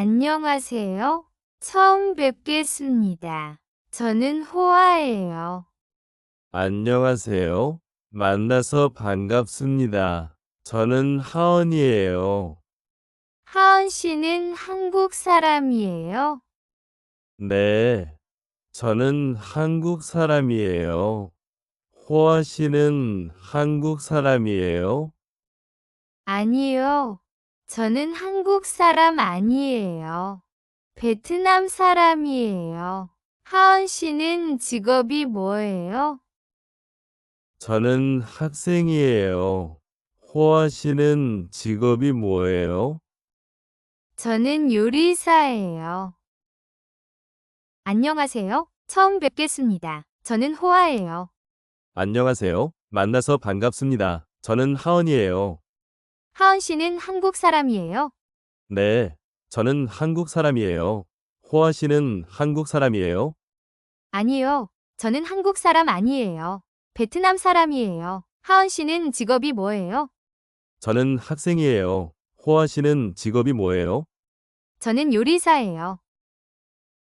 안녕하세요. 처음 뵙겠습니다. 저는 호아예요. 안녕하세요. 만나서 반갑습니다. 저는 하은이에요. 하은 씨는 한국 사람이에요. 네. 저는 한국 사람이에요. 호아 씨는 한국 사람이에요? 아니요. 저는 한국 사람 아니에요. 베트남 사람이에요. 하은 씨는 직업이 뭐예요? 저는 학생이에요. 호아 씨는 직업이 뭐예요? 저는 요리사예요. 안녕하세요. 처음 뵙겠습니다. 저는 호아예요. 안녕하세요. 만나서 반갑습니다. 저는 하은이에요. 하은 씨는 한국 사람이에요. 네. 저는 한국 사람이에요. 호아 씨는 한국 사람이에요? 아니요. 저는 한국 사람 아니에요. 베트남 사람이에요. 하은 씨는 직업이 뭐예요? 저는 학생이에요. 호아 씨는 직업이 뭐예요? 저는 요리사예요.